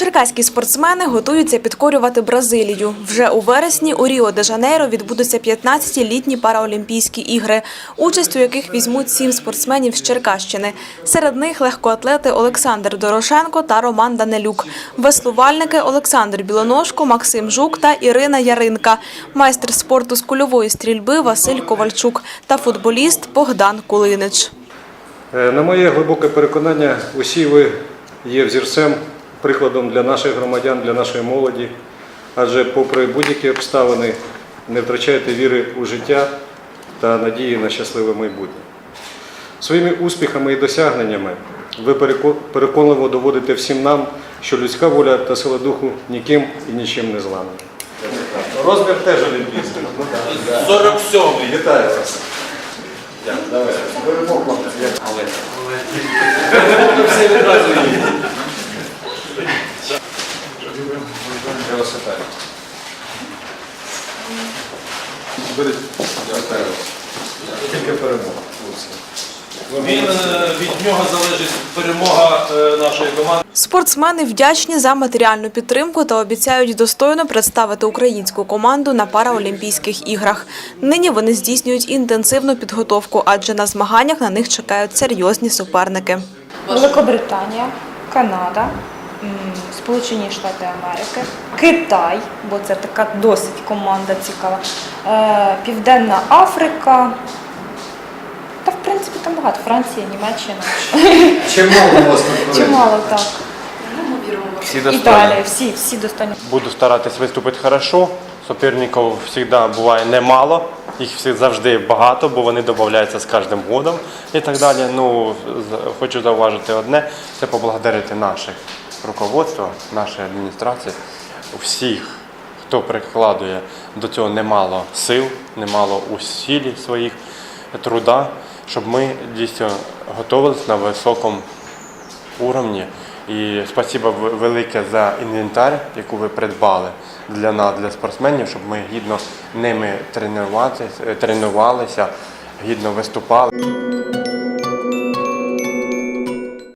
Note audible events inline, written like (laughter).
Черкаські спортсмени готуються підкорювати Бразилію. Вже у вересні у Ріо-де-Жанейро відбудуться 15-ті літні параолімпійські ігри, участь у яких візьмуть сім спортсменів з Черкащини. Серед них легкоатлети Олександр Дорошенко та Роман Данилюк, веслувальники Олександр Білоножко, Максим Жук та Ірина Яринка, майстер спорту з кульової стрільби Василь Ковальчук та футболіст Богдан Кулинич. Е, На моє глибоке переконання, усі ви є взірцем, прикладом для наших громадян, для нашої молоді, адже попри будь-які обставини не втрачайте віри у життя та надії на щасливе майбутнє. Своїми успіхами і досягненнями ви переконливо доводите всім нам, що людська воля та сила духу ніким і нічим не зламані. Розмір теж олімпійський. 47-й. Вітаю вас. Всі відразу їдуть. Я вас вітаю. Беріть. Тільки перемога. Він е, від нього залежить перемога е, нашої команди. Спортсмени вдячні за матеріальну підтримку та обіцяють достойно представити українську команду на параолімпійських іграх. Нині вони здійснюють інтенсивну підготовку, адже на змаганнях на них чекають серйозні суперники. Великобританія, Канада, Сполучені Штати Америки, Китай, бо це така досить команда цікава, е, Південна Африка. Та в принципі там багато. Франція, Німеччина. (laughs) Чимало у вас конкурентів? Чимало так. Всі. Італія, всі, всі достойні. Буду старатись виступити хорошо. Суперників завжди буває немало. Їх всі завжди багато, бо вони додаються з кожним годом і так далі. Ну, хочу зауважити одне, це поблагодарити наших руководства, нашої адміністрації, всіх, хто прикладує до цього немало сил, немало усіль своїх труда, щоб ми дійсно готувалися на високому уровні. І спасибо велике за інвентар, яку ви придбали для нас, для спортсменів, щоб ми гідно ними тренуватися, тренувалися, гідно виступали.